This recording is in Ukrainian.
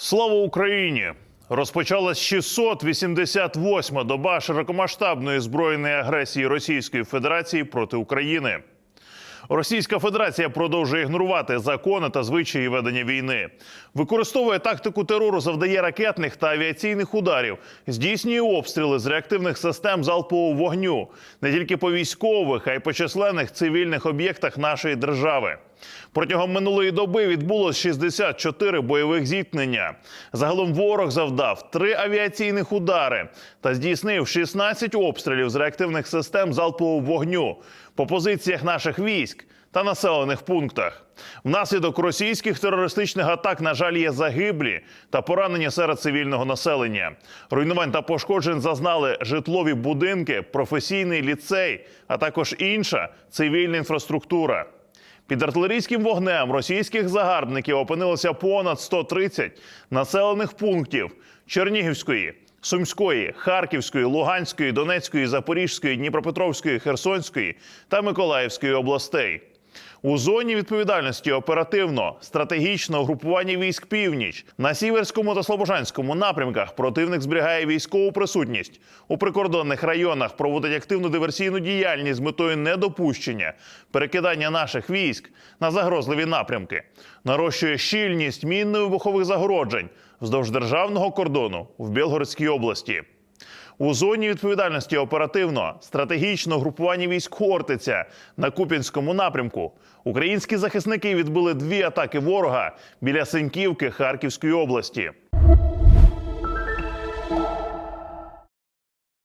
Слава Україні! Розпочалась 688-ма доба широкомасштабної збройної агресії Російської Федерації проти України. Російська Федерація продовжує ігнорувати закони та звичаї ведення війни, використовує тактику терору, завдає ракетних та авіаційних ударів, здійснює обстріли з реактивних систем залпового вогню не тільки по військових, а й по численних цивільних об'єктах нашої держави. Протягом минулої доби відбулось 64 бойових зіткнення. Загалом ворог завдав три авіаційних удари та здійснив 16 обстрілів з реактивних систем залпового вогню по позиціях наших військ та населених пунктах. Внаслідок російських терористичних атак, на жаль, є загиблі та поранені серед цивільного населення. Руйнувань та пошкоджень зазнали житлові будинки, професійний ліцей, а також інша цивільна інфраструктура. Під артилерійським вогнем російських загарбників опинилося понад 130 населених пунктів Чернігівської, Сумської, Харківської, Луганської, Донецької, Запорізької, Дніпропетровської, Херсонської та Миколаївської областей. У зоні відповідальності оперативно стратегічного групування військ північ. На сіверському та слобожанському напрямках противник зберігає військову присутність. У прикордонних районах, проводить активну диверсійну діяльність з метою недопущення перекидання наших військ на загрозливі напрямки, нарощує щільність мінно-вибухових загороджень вздовж державного кордону в Білгородській області. У зоні відповідальності оперативно стратегічно групування військ Хортиця на Куп'янському напрямку. Українські захисники відбили дві атаки ворога біля Сеньківки Харківської області.